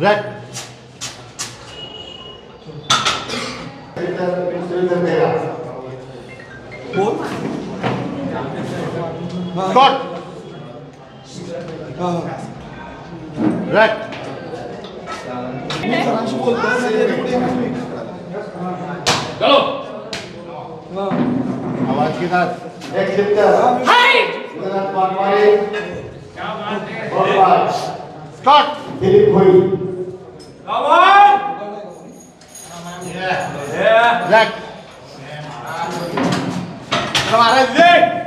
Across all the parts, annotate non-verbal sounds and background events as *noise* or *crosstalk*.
Red Surendra Behera Scott red आवाज के साथ next lifter Jagannath Waghmare और स्कॉट दिलीप भोई Black. Trabalha aí.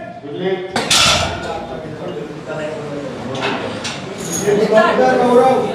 Ele vai dar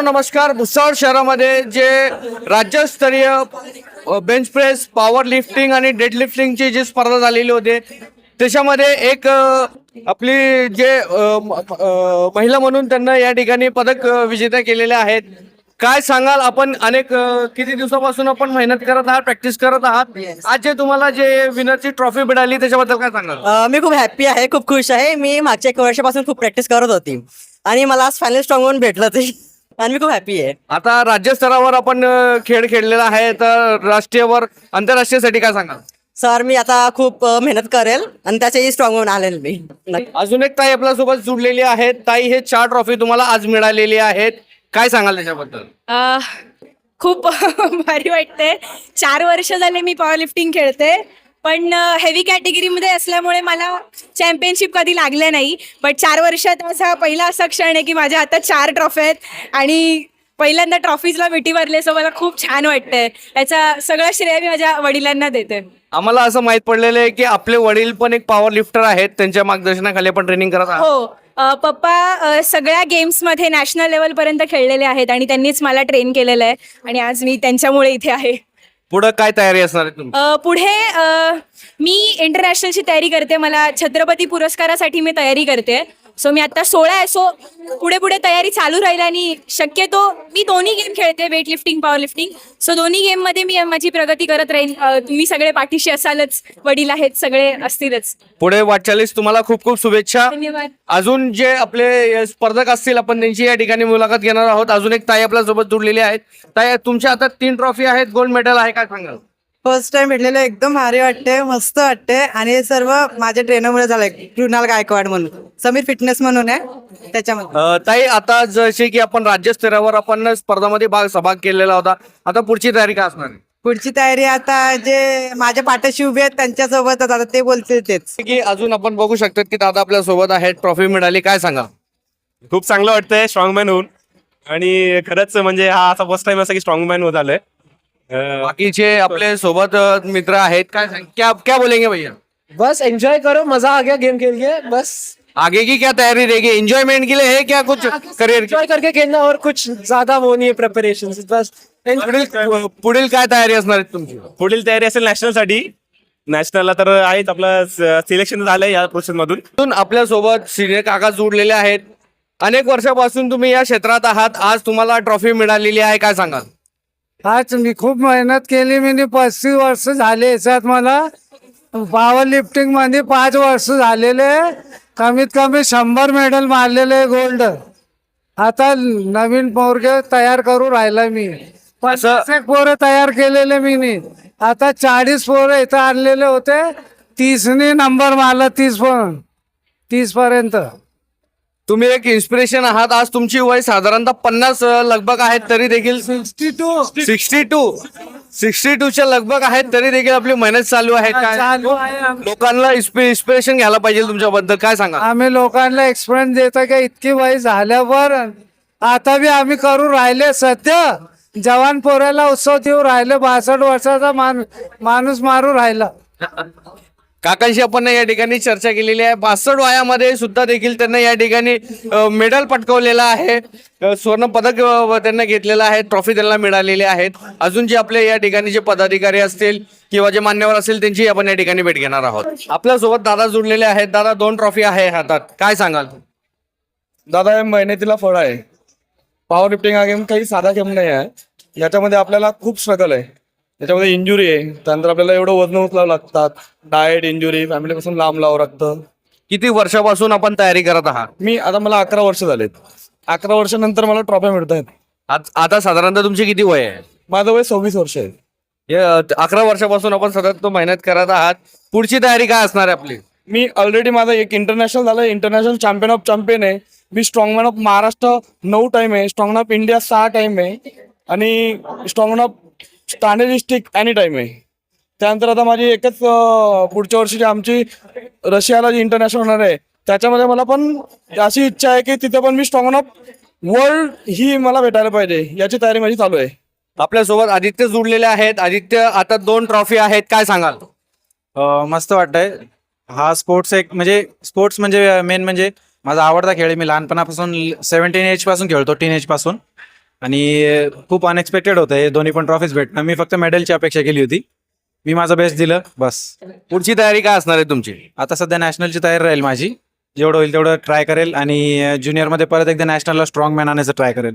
मित्रांनो नमस्कार. भुसावळ शहरामध्ये जे राज्यस्तरीय बेंच प्रेस पॉवर लिफ्टिंग आणि डेड लिफ्टिंगची जी स्पर्धा झालेली होती त्याच्यामध्ये एक आपली जे महिला म्हणून त्यांना या ठिकाणी पदक विजेत्या केलेल्या आहेत. काय सांगाल? आपण अनेक किती दिवसापासून आपण मेहनत करत आहात प्रॅक्टिस करत आहात? आज जे तुम्हाला जे विनरची ट्रॉफी मिळाली त्याच्याबद्दल काय सांगाल? मी खूप हॅप्पी आहे खूप खुश आहे. मी मागच्या एक वर्षापासून खूप प्रॅक्टिस करत होती. आणि मला आज फायनल स्ट्रॉंग होऊन भेटलं ते. आणि मी खूप हॅपी आहे. आता राज्य स्तरावर आपण अ, खेळ खेळलेला आहे तर राष्ट्रीयवर आंतरराष्ट्रीयसाठी काय सांगाल? सर मी आता खूप अ, मेहनत करेल आणि त्याच्याही स्ट्रॉंग होऊन आलेल मी. नक्की. अजून एक ताई आपल्यासोबत जुडलेली आहेत. ताई हे चार ट्रॉफी तुम्हाला आज मिळालेली आहेत. काय सांगाल त्याच्याबद्दल? अह, खूप *laughs* भारी वाटते चार वर्ष झाले मी पॉवर लिफ्टिंग खेळते. पण हेवी कॅटेगरीमध्ये असल्यामुळे मला चॅम्पियनशिप कधी लागलं नाही. बट चार वर्षात असा पहिला असा क्षण आहे की माझ्या हातात चार ट्रॉफी आहेत आणि पहिल्यांदा ट्रॉफीजला मिठी भरले सो मला खूप छान वाटतंय. याचा सगळं श्रेय मी माझ्या वडिलांना देते. आम्हाला असं माहीत पडलेलं आहे की आपले वडील पण एक पॉवर लिफ्टर आहेत त्यांच्या मार्गदर्शनाखाली आपण ट्रेनिंग करत आहात. हो. अ, पप्पा अ, सगळ्या गेम्समध्ये नॅशनल लेवलपर्यंत खेळलेले आहेत आणि त्यांनीच मला ट्रेन केलेलं आहे. आणि आज मी त्यांच्यामुळे इथे आहे. पुढं काय तयारी असणार आहे तुमची? अ, पुढे अ, मी इंटरनॅशनलची तयारी करते. मला छत्रपती पुरस्कारासाठी मी तयारी करते. सो मी आता सोळा आहे सो पुढे पुढे तयारी चालू राहील आणि शक्यतो मी दोन्ही गेम खेळते weight lifting power lifting so दोन्ही गेममध्ये मी माझी प्रगती करत राहीन. अ, तुम्ही सगळे पाठीशी असालच वडील आहेत सगळे असतीलच. पुढे वाटचालीस तुम्हाला खूप खूप शुभेच्छा. धन्यवाद. अजून जे आपले स्पर्धक असतील आपण त्यांची या ठिकाणी मुलाखत घेणार आहोत. अजून एक ताई आपल्यासोबत जुडलेली आहेत. ताई तुमच्या हातात तीन ट्रॉफी आहेत गोल्ड मेडल आहे काय सांगाल? फर्स्ट टाइम भेटलेलं एकदम भारी वाटते मस्त वाटते आणि हे सर्व माझ्या ट्रेनरमुळे झालंय कृणाल गायकवाड म्हणून. समीर फिटनेस म्हणून आहे त्याच्यामध्ये. अ, ताई आता जसे की आपण राज्यस्तरावर आपण स्पर्धामध्ये भाग सहभाग केलेला होता. आता पुढची तयारी काय असणार आहे? पुढची तयारी आता जे माझ्या पाठीशी उभे आहेत त्यांच्यासोबतच आता ते बोलतील तेच. की अजून आपण बघू शकतो की दादा आपल्यासोबत आहेत. ट्रॉफी मिळाली काय सांगा खूप चांगलं वाटतंय स्ट्रॉंगमॅन होऊन. आणि खरंच म्हणजे हा असा फर्स्ट टाइम असा की स्ट्रॉंगमॅन होत आलोय. बाकीचे आपले सोबत मित्र आहेत. काय सांग क्या क्या बोलेंगे भैया? बस एंजॉय करो मजा आ गया गेम खेल के बस। आगे की क्या तैयारी रहेगी एंजॉयमेंट के लिए है क्या कुछ करियर एंजॉय करके खेलना और कुछ ज्यादा वो नहीं है प्रिपरेशन बस। पुढील पुढील काय तयारी असणार आहे तुमची? पुढील तयारी असेल नॅशनलसाठी. नॅशनलला तर आहेच आपलं सिलेक्शन झालंय या प्रोसेस मधून. अजून आपल्यासोबत सिनियर काका जोडलेले आहेत. अनेक वर्षापासून तुम्ही या क्षेत्रात आहात. आज तुम्हाला ट्रॉफी मिळालेली आहे. काय सांगाल? आज मी खूप मेहनत केली मी पस्तीस वर्ष झाले याच्यात मला. पॉवर लिफ्टिंगमध्ये पाच वर्ष झालेले. कमीत कमी शंभर मेडल मारलेले गोल्ड आता नवीन पोरगे तयार करू राहिला मी. पन्नास एक पोरं तयार केलेले मी आता चाळीस पोरं इथं आणलेले होते. तीसने नंबर मारला तीस पण. तीस पर्यंत. तुम्ही एक इन्स्पिरेशन आहात. आज तुमची वय साधारणतः पन्नास लगभग आहेत तरी देखील sixty two sixty two sixty टूच्या लगभग आहेत तरी देखील आपली मेहनत चालू आहे. काय लोकांना इन्स्पिरेशन घ्यायला पाहिजे तुमच्याबद्दल. काय सांगा? आम्ही लोकांना एक्सपिरियन्स देतो की इतकी वय झाल्यावर आता बी आम्ही करू राहिले. सध्या जवान पोऱ्याला उत्सव देऊ राहिले. बासष्ट वर्षाचा माणूस मारू राहिला. काकांशी आपण या ठिकाणी चर्चा केलेली आहे. बासष्ट वयामध्ये सुद्धा देखील त्यांना या ठिकाणी मेडल पटकवलेलं आहे. स्वर्ण पदक त्यांना घेतलेलं आहे. ट्रॉफी त्यांना मिळालेली आहेत. अजून जे आपले या ठिकाणी जे पदाधिकारी असतील किंवा जे मान्यवर असतील त्यांची आपण या ठिकाणी भेट घेणार आहोत. आपल्यासोबत दादा जुडलेले आहेत. दादा दोन ट्रॉफी आहे हातात. काय सांगाल? दादा हे मेहनतीला फळ आहे. पॉवर लिफ्टिंग हा गेम काही साधा गेम नाही आहे. याच्यामध्ये आपल्याला खूप स्ट्रगल आहे. याच्यामध्ये इंजुरी आहे. त्यानंतर आपल्याला एवढं वजन उचलावं लागतात. डाएट इंजुरी फॅमिलीपासून लांब लावावं लागतं. किती वर्षापासून आपण तयारी करत आहात? मी आता मला अकरा वर्ष झालेत. अकरा वर्षानंतर मला ट्रॉफ्या मिळत आहेत. आज आता साधारणतः तुमची किती वय आहे? माझं वय सव्वीस वर्ष आहे. हे, अकरा वर्षापासून आपण सतत तो मेहनत करत आहात. पुढची तयारी काय असणार आहे आपली? मी ऑलरेडी माझं एक इंटरनॅशनल झालं. इंटरनॅशनल चॅम्पियन ऑफ चॅम्पियन आहे. मी स्ट्रॉंगमॅन ऑफ महाराष्ट्र नऊ टाइम आहे. स्ट्रॉंगमॅन ऑफ इंडिया सहा टाइम आहे. आणि strongman of Thane district any time आहे. त्यानंतर आता माझी एकच पुढच्या वर्षी आमची रशियाला जी इंटरनॅशनल होणार आहे त्याच्यामध्ये मला पण अशी इच्छा आहे की तिथे पण मी स्ट्रॉंगमॅन ऑफ वर्ल्ड ही मला भेटायला पाहिजे याची तयारी माझी चालू आहे. आपल्यासोबत आदित्य जुडलेले आहेत. आदित्य आता दोन ट्रॉफी आहेत. काय सांगाल? अ, मस्त वाटतंय. हा स्पोर्ट्स एक म्हणजे स्पोर्ट्स म्हणजे मेन म्हणजे माझा आवडता खेळ आहे. मी लहानपणापासून सेव्हन्टीन एजपासून खेळतो टीन एजपासून. आणि खूप अनएक्सपेक्टेड होतं. हे दोन्ही पण ट्रॉफीज भेटणं. मी फक्त मेडलची अपेक्षा केली होती. मी माझं बेस्ट दिलं. बस. पुढची तयारी काय असणार आहे तुमची? आता सध्या नॅशनलची तयारी राहील माझी. जेवढं होईल तेवढं ट्राय करेल आणि ज्युनियरमध्ये परत एकदा नॅशनलला स्ट्रॉंग मॅन आणायचं ट्राय करेल.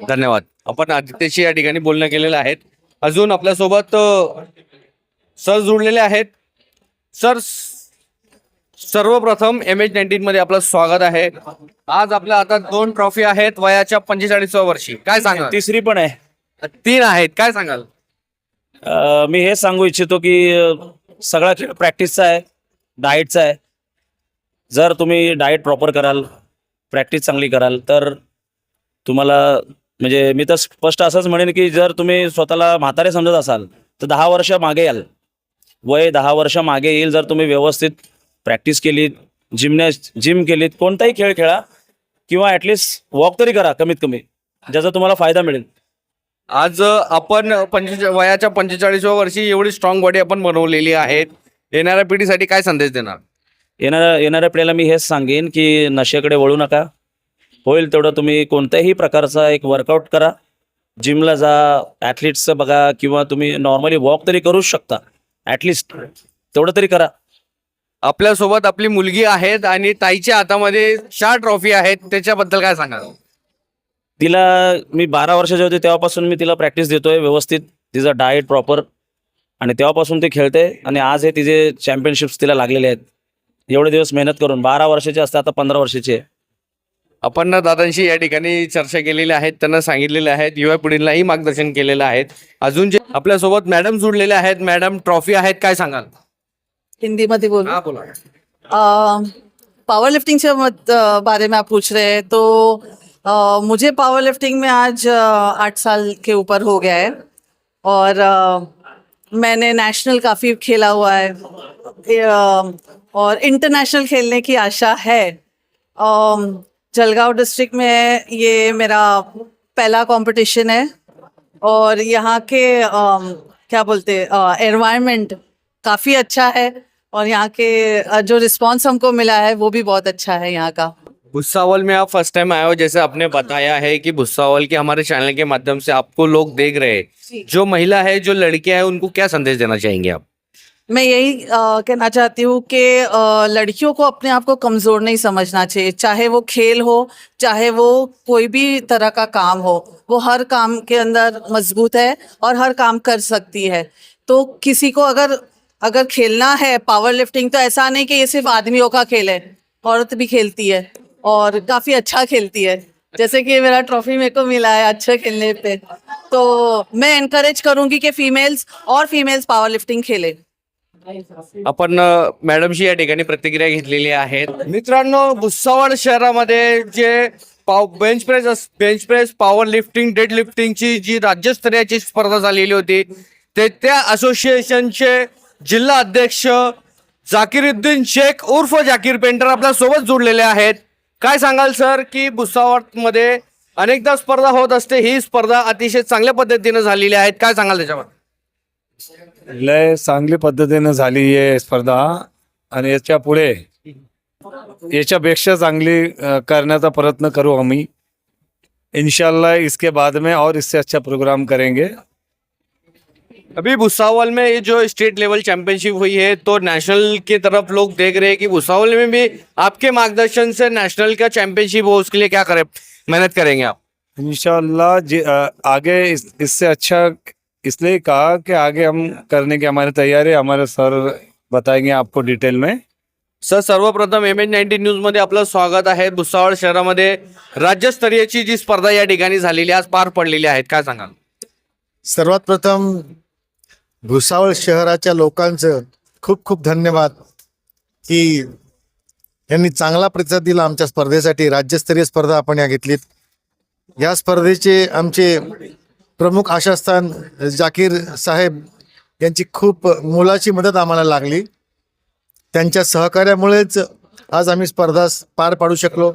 धन्यवाद. आपण आदित्यशी या ठिकाणी बोलणं केलेलं आहे. अजून आपल्यासोबत सर जुडलेले आहेत. सर सर्वप्रथम एम एच नाईन्टीन मध्ये आपलं स्वागत आहे. आज आपल्या हातात दोन ट्रॉफी आहेत वयाच्या पंचेचाळीसव्या वर्षी. काय सांगाल? तिसरी पण आहे. तीन आहेत. काय सांगाल? अं, मी हे सांगू इच्छितो की अं, सगळा खेळ प्रॅक्टिसचा आहे डाएटचा आहे. जर तुम्ही डाएट प्रॉपर कराल प्रॅक्टिस चांगली कराल तर तुम्हाला म्हणजे मी तर स्पष्ट असंच म्हणेन की जर तुम्ही स्वतःला म्हातारे समजत असाल तर दहा वर्ष मागे याल. वय दहा वर्ष मागे येईल जर तुम्ही व्यवस्थित प्रॅक्टिस केलीत जिमनॅस जिम केलीत कोणताही खेळ खेळा किंवा ॲटलिस्ट वॉक तरी करा कमीत कमी ज्याचा तुम्हाला फायदा मिळेल. आज आपण पंचेचा वयाच्या पंचेचाळीसव्या वर्षी एवढी स्ट्रॉंग बॉडी आपण बनवलेली आहे येणाऱ्या पिढीसाठी काय संदेश देणार? येणाऱ्या येणाऱ्या पिढीला मी हेच सांगेन की नशेकडे वळू नका. होईल तेवढं तुम्ही कोणत्याही प्रकारचा एक वर्कआउट करा. जिमला जा ॲथलीट्सचं बघा किंवा तुम्ही नॉर्मली वॉक तरी करूच शकता. ॲटलिस्ट तेवढं तरी करा. आपल्यासोबत आपली मुलगी आहेत आणि ताईच्या हातामध्ये चार ट्रॉफी आहेत. त्याच्याबद्दल काय सांगाल? तिला मी बारा वर्षाचे होते तेव्हापासून मी तिला प्रॅक्टिस देतोय व्यवस्थित. तिचं डाएट प्रॉपर. आणि तेव्हापासून ती खेळते आणि आज हे तिचे चॅम्पियनशिप्स तिला लागलेले आहेत. एवढे दिवस मेहनत करून. बारा वर्षाचे असते आता पंधरा वर्षाची. आहे आपण दादांशी या ठिकाणी चर्चा केलेली आहेत त्यांना सांगितलेले आहेत युवा पिढीलाही मार्गदर्शन केलेलं आहे. अजून जे आपल्यासोबत मॅडम जुडलेले आहेत मॅडम ट्रॉफी आहेत काय सांगाल? हिंदी मध्ये बोल? हा बोला. पावर लिफ्टिंग मत- अ, बारे में आप पूछ रहे हैं तो अ, मुझे पावर लिफ्टिंग में आज अ, आठ साल के ऊपर हो गया है और अ, मैंने नेशनल काफ़ी खेला हुआ है अ, और इंटरनेशनल खेलने की आशा है अम, जलगांव डिस्ट्रिक्ट में ये मेरा पहला कंपटीशन है और यहाँ के अम, क्या बोलते एनवायरनमेंट काफ़ी अच्छा है और यहाँ के जो रिस्पांस हमको मिला है वो भी बहुत अच्छा है यहाँ का। भुस्सावल में आप फ़र्स्ट टाइम आए हो जैसे आपने बताया है कि भुस्सावल के हमारे चैनल के माध्यम से आपको लोग देख रहे हैं। जो। महिला है जो लड़कियाँ हैं उनको क्या संदेश देना चाहेंगे आप? मैं यही अ, कहना चाहती हूँ कि लड़कियों को अपने आप को कमज़ोर नहीं समझना चाहिए। चाहे वो खेल हो चाहे वो कोई भी तरह का काम हो वो हर काम के अंदर मज़बूत है और हर काम कर सकती है। तो किसी को अगर अगर खेलना है पावर लिफ्टिंग तो ऐसा नहीं कि ये सिर्फ आदमियों का खेल है औरत भी खेलती है और काफ़ी अच्छा खेलती है। जैसे कि मेरा ट्रॉफी मेरे को मिला है अच्छा खेलने पे। तो मैं एनकरेज करूँगी कि फीमेल्स और फीमेल्स पावर लिफ्टिंग खेलें। आपण मॅडमशी या ठिकाणी प्रतिक्रिया घेतलेली आहेत. मित्रांनो भुसावळ शहरामध्ये जे पाव bench press bench press power lifting dead लिफ्टिंगची जी राज्यस्तरीयची स्पर्धा झालेली होती ते त्या असोसिएशनचे जिल्हा अध्यक्ष जाकिरुद्दीन शेख उर्फ जाकीर पेंटर आपल्यासोबत जोडलेले आहेत. काय सांगाल सर की भुसावळमध्ये अनेकदा स्पर्धा होत असते ही स्पर्धा अतिशय चांगल्या पद्धतीने झालेली आहेत काय सांगाल त्याच्यावर लय चांगली पद्धतीनं झाली आहे स्पर्धा आणि याच्यापुढे याच्यापेक्षा चांगली करण्याचा प्रयत्न करू आम्ही. इंशाल्लाह इसके बाद में और इससे अच्छा प्रोग्राम करेंगे. अभी भुसावल में ये जो स्टेट लेवल चैंपियनशिप हुई है तो नेशनल की तरफ़ लोग देख रहे हैं कि भुसावल में भी आपके मार्गदर्शन से नेशनल का चैंपियनशिप हो उसके लिए क्या करें? मेहनत करेंगे आप। अ, आगे इस, इससे अच्छा इसलिए कहा कि आगे हम करने की हमारी तैयारी हमारे सर बताएँगे आपको डिटेल में। सर सर्वप्रथम एम एच न्यूज़ मध्ये आपलं स्वागत आहे. भुसावळ शहरामध्ये राज्यस्तरीयची जी स्पर्धा या ठिकाणी झालेली आज पार पडलेली आहेत. काय सांगाल? सर्वात प्रथम भुसावळ शहराच्या लोकांचं खूप खूप धन्यवाद की यांनी चांगला प्रतिसाद दिला आमच्या स्पर्धेसाठी. राज्यस्तरीय स्पर्धा आपण या घेतलीत. या स्पर्धेचे आमचे प्रमुख आशास्थान जाकीर साहेब यांची खूप मोलाची मदत आम्हाला लागली. त्यांच्या सहकार्यामुळेच आज आम्ही स्पर्धा पार पाडू शकलो.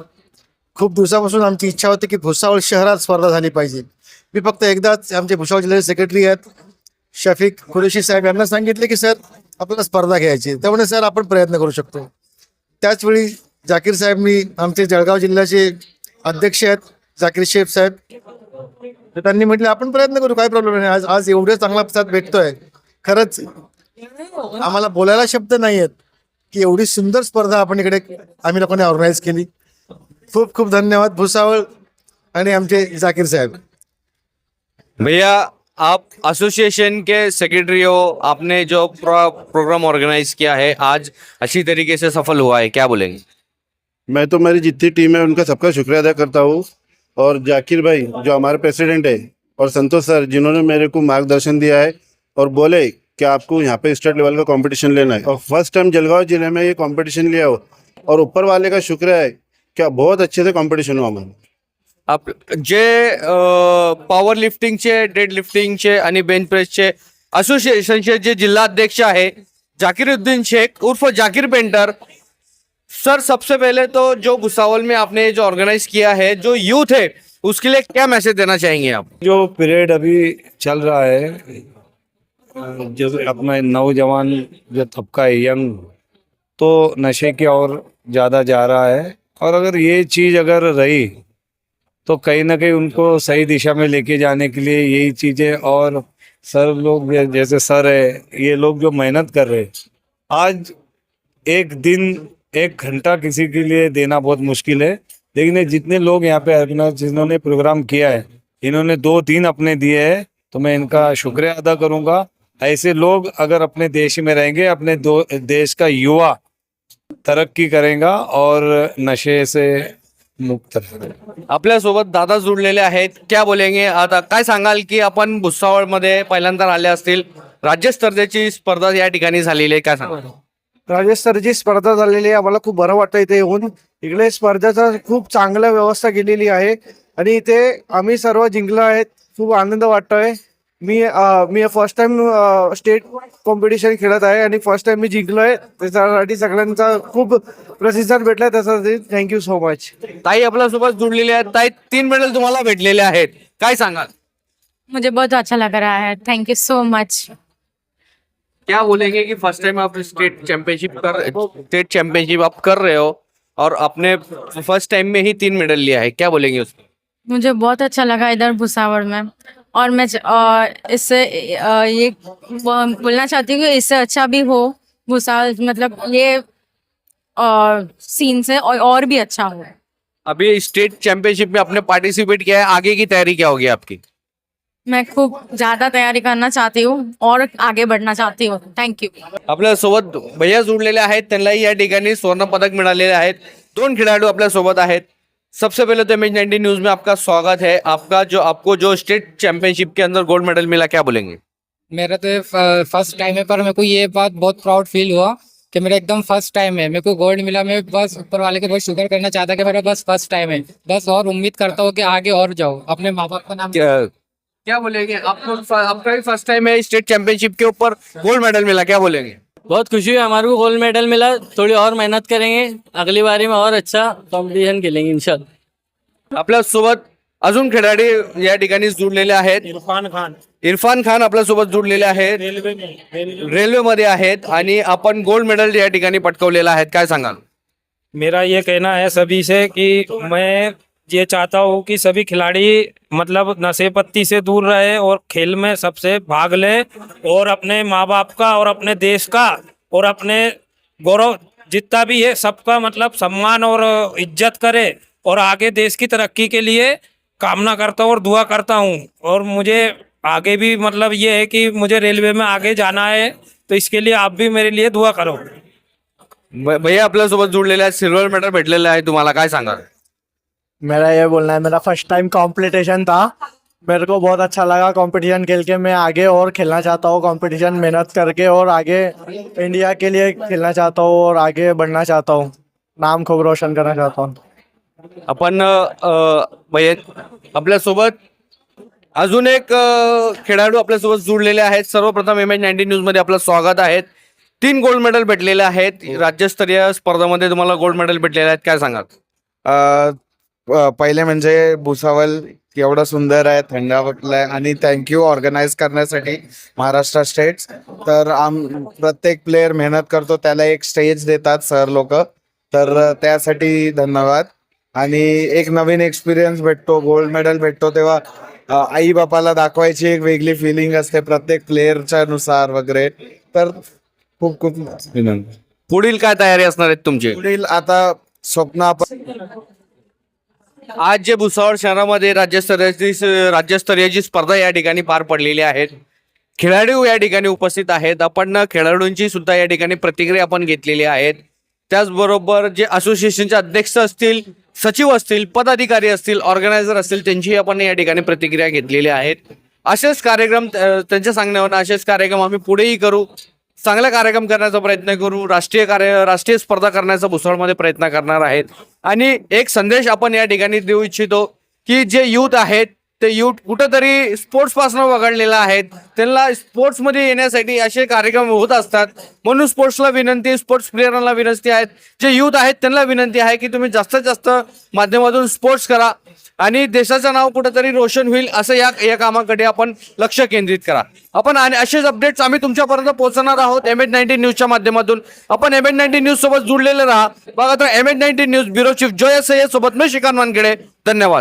खूप दिवसापासून आमची इच्छा होती की भुसावळ शहरात स्पर्धा झाली पाहिजे. मी फक्त एकदाच आमचे भुसावळ जिल्ह्याचे सेक्रेटरी आहेत. शफीक कुरेशी साहेब यांना सांगितले की सर आपल्याला स्पर्धा घ्यायची. त्यामुळे सर आपण प्रयत्न करू शकतो. त्याचवेळी जाकीर साहेबनी आमचे जळगाव जिल्ह्याचे अध्यक्ष आहेत जाकीर शेफ साहेब. तर त्यांनी म्हटले आपण प्रयत्न करू काय प्रॉब्लेम नाही. आज आज एवढे चांगला प्रतिसाद भेटतोय. खरंच आम्हाला बोलायला शब्द नाही आहेत की एवढी सुंदर स्पर्धा आपण इकडे आम्ही लोकांनी ऑर्गनाईज केली. खूप खूप धन्यवाद भुसावळ आणि आमचे जाकीर साहेब. भैया आप एसोसिएशन के सेक्रेटरी हो आपने जो प्रो, प्रोग्राम ऑर्गेनाइज किया है आज अच्छी तरीके से सफल हुआ है क्या बोलेंगे? मैं तो मेरी जितनी टीम है उनका सबका शुक्रिया अदा करता हूँ। और जाकिर भाई जो हमारे प्रेसिडेंट है और संतोष सर जिन्होंने मेरे को मार्गदर्शन दिया है और बोले कि आपको यहाँ पे स्टेट लेवल का कंपटीशन लेना है। और फ़र्स्ट टाइम जलगांव ज़िले में ये कंपटीशन लिया हो और ऊपर वाले का शुक्र है क्या बहुत अच्छे से कंपटीशन हुआ हमारा। आप जे पॉवर लिफ्टिंगचे डेड लिफ्टिंगचे आणि बेंच प्रेसचे असोसिएशनचे जे जिल्हा अध्यक्ष आहे, जाकिरुद्दीन शेख उर्फ़ जाकिर पेंटर, सर सबसे पहले तो जो भुसावल में आपने जो ऑर्गेनाइज किया है, जो यूथ है, उसके लिए क्या मैसेज देना चाहेंगे आप? जो पीरियड अभी चल रहा है, जो अपना नौजवान जो तबका है यंग तो नशे की ओर ज़्यादा जा रहा है। और अगर ये चीज़ अगर रही तो कहीं ना कहीं उनको सही दिशा में लेके जाने के लिए यही चीज़ें और सर लोग जैसे सर है, ये लोग जो मेहनत कर रहे आज एक दिन, एक घंटा किसी के लिए देना बहुत मुश्किल है, लेकिन जितने लोग यहाँ पे जिन्होंने प्रोग्राम किया है, इन्होंने दो तीन अपने दिए हैं तो मैं इनका शुक्रिया अदा करूँगा। ऐसे लोग अगर अपने देश में रहेंगे, अपने देश का युवा तरक्की करेगा और नशे से मुक्त रहेगा आपल्यासोबत दादा जुडलेले आहेत. क्या बोलेंगे? आता काय सांगाल की आपण भुसावळमध्ये पहिल्यांदा आले असतील. राज्यस्तरची स्पर्धा या ठिकाणी झालेली आहे. काय सांगाल? राज्यस्तरची स्पर्धा झालेली आहे. आम्हाला खूप बरं वाटतं इथे येऊन. इकडे स्पर्धेचा खूप चांगल्या व्यवस्था केलेली आहे. आणि इथे आम्ही सर्व जिंकलो आहेत. खूप आनंद वाटतोय. मी मी फर्स्ट टाइम स्टेट कॉम्पिटिशन खेळत आहे आणि फर्स्ट टाइम मी जिंकलोय. त्याच्यासाठी सगळ्यांचा खूप प्रतिसाद भेटलाय त्यासाठी. थँक्यू सो मच ताई आपल्यासोबत जुडलेली आहेत. ताई तीन मेडल तुम्हाला भेटलेले आहेत. काय सांगाल? मुझे बहुत अच्छा लग रहा है. थैंक यू सो मच क्या बोलेंगे कि फर्स्ट टाइम आप स्टेट चैंपियनशिप कर स्टेट चैंपियनशिप आप कर रहे हो और आपने फर्स्ट टाइम में ही तीन मेडल लिया है. क्या बोलेंगे उस पर मुझे बहुत अच्छा लगा इधर भुसावल में. और मैं इससे ये बोलना चाहती हूँ कि इससे अच्छा भी हो भुसावल मतलब ये सीन से और, और भी अच्छा हो। अभी स्टेट चैंपियनशिप में आपने पार्टिसिपेट किया है आगे की तैयारी क्या होगी आपकी? मैं खूब ज़्यादा तैयारी करना चाहती हूँ और आगे बढ़ना चाहती हूँ। थैंक यू आपल्या सोबत भैया आहेत त्यांनाही या ठिकाणी स्वर्ण पदक मिळालेले आहेत. दोन खिलाडू आपल्या सोबत आहेत. सबसे पहले तो एम एच नाइनटीन न्यूज़ में आपका स्वागत है। आपका जो आपको जो स्टेट चैंपियनशिप के अंदर गोल्ड मेडल मिला क्या बोलेंगे? मेरा तो फ़र्स्ट टाइम है पर मेरे को ये बात बहुत प्राउड फील हुआ कि मेरा एकदम फ़र्स्ट टाइम है। मेरे को गोल्ड मिला मैं बस ऊपर वाले के बहुत शुक्र करना चाहता कि मेरा बस फ़र्स्ट टाइम है। बस और उम्मीद करता हूँ कि आगे और जाओ अपने माँ बाप का नाम क्या क्या बोलेंगे? आपको आपका भी फ़र्स्ट टाइम है स्टेट चैंपियनशिप के ऊपर गोल्ड मेडल मिला क्या बोलेंगे? बहुत खुशी हुई हमारे को गोल्ड मेडल मिला। थोड़ी और मेहनत करेंगे अगली बारी में और अच्छा कॉम्पिटिशन खेलेंगे इंशाल्लाह। आपल्यासोबत अजून खेळाडी या ठिकाणी जुडलेले आहेत. इरफान खान. इरफान खान आपल्यासोबत जुडलेले आहेत. रेल्वे में रेल्वेमध्ये आहेत आणि आपण गोल्ड मेडल या ठिकाणी पटकवलेलं आहे काय सांगाल? मेरा ये कहना है सभी से कि मैं ये चाहता हूँ कि सभी खिलाड़ी मतलब नशे पत्ती से दूर रहे और खेल में सबसे भाग ले और अपने माँ बाप का और अपने देश का और अपने गौरव जितना भी है सबका मतलब सम्मान और इज़्ज़त करे और आगे देश की तरक्की के लिए कामना करता हूँ और दुआ करता हूँ। और मुझे आगे भी मतलब ये है कि मुझे रेलवे में आगे जाना है तो इसके लिए आप भी मेरे लिए दुआ करो। भैया आपल्यासोबत जुडलेले सिल्वर मेडल भेटलेलं आहे, तुम्हाला काय सांगाल? मेरा ये बोलना है मेरा फ़र्स्ट टाइम कंपटीशन था। मेरे को बहुत अच्छा लगा कंपटीशन खेल के। मैं आगे और खेलना चाहता हूँ कंपटीशन मेहनत करके और आगे इंडिया के लिए खेलना चाहता हूँ और आगे बढ़ना चाहता हूँ। नाम खूब रोशन करना चाहता हूँ। आपण अ, भैया आपल्यासोबत अजून एक खेळाडू आपल्यासोबत जुडलेले आहेत. सर्वप्रथम एम एच नाईन्टीन न्यूज़ मध्ये आपलं स्वागत आहे तीन गोल्ड मेडल भेटलेले आहेत. राज्यस्तरीय स्पर्धामध्ये तुम्हाला गोल्ड मेडल भेटलेले आहेत. काय सांगाल? अ, प- पहिले म्हणजे भुसावल एवढं सुंदर आहे थंड आहे आणि थँक्यू ऑर्गनाईज करण्यासाठी महाराष्ट्र स्टेट्स तर आम प्रत्येक प्लेअर मेहनत करतो त्याला एक स्टेज देतात सर लोक. तर त्यासाठी धन्यवाद. आणि एक नवीन एक्सपिरियन्स भेटतो गोल्ड मेडल भेटतो तेव्हा आई बापाला दाखवायची एक वेगळी फिलिंग असते प्रत्येक प्लेअरच्या नुसार वगैरे. तर खूप खूप विनंती. पुढील काय तयारी असणार आहेत तुमची? पुढील आता स्वप्न आपण आज जे भुसावळ शहरामध्ये राज्यस्तरीयची राज्यस्तरीयची स्पर्धा या ठिकाणी पार पडलेली आहेत खेळाडू या ठिकाणी उपस्थित आहेत. आपण खेळाडूंची सुद्धा या ठिकाणी प्रतिक्रिया आपण घेतलेली आहेत. त्याचबरोबर जे असोसिएशनचे अध्यक्ष असतील सचिव असतील पदाधिकारी असतील ऑर्गनायझर असतील त्यांची आपण या ठिकाणी प्रतिक्रिया घेतलेली आहेत. असेच कार्यक्रम त्यांच्या सांगण्यावर असेच कार्यक्रम आम्ही पुढेही करू. चांगला कार्यक्रम करण्याचा प्रयत्न करू राष्ट्रीय कार्य राष्ट्रीय स्पर्धा करण्याचा भुसळमध्ये प्रयत्न करणार आहेत. आणि एक संदेश आपण या ठिकाणी देऊ इच्छितो की जे युथ आहेत ते युथ कुठंतरी स्पोर्ट्सपासून वगळलेलं आहेत. त्यांना स्पोर्ट्समध्ये येण्यासाठी असे कार्यक्रम होत असतात. म्हणून स्पोर्ट्सला विनंती स्पोर्ट्स प्लेयरांना विनंती आहेत. जे युथ आहेत त्यांना विनंती आहे की तुम्ही जास्तीत जास्त माध्यमातून स्पोर्ट्स करा. आणि देशाचं नाव कुठंतरी रोशन होईल असं या या कामाकडे आपण लक्ष केंद्रित करा. आपण आणि असेच अपडेट्स आम्ही तुमच्यापर्यंत पोहोचणार आहोत एम एच नाईन्टीन न्यूजच्या माध्यमातून. आपण एम एच नाईन्टीन न्यूज सोबत जुडलेले राहा. बघा तर M H nineteen news bureau chief Jay Syed सोबत मी श्रीकांत वानखेडे. धन्यवाद.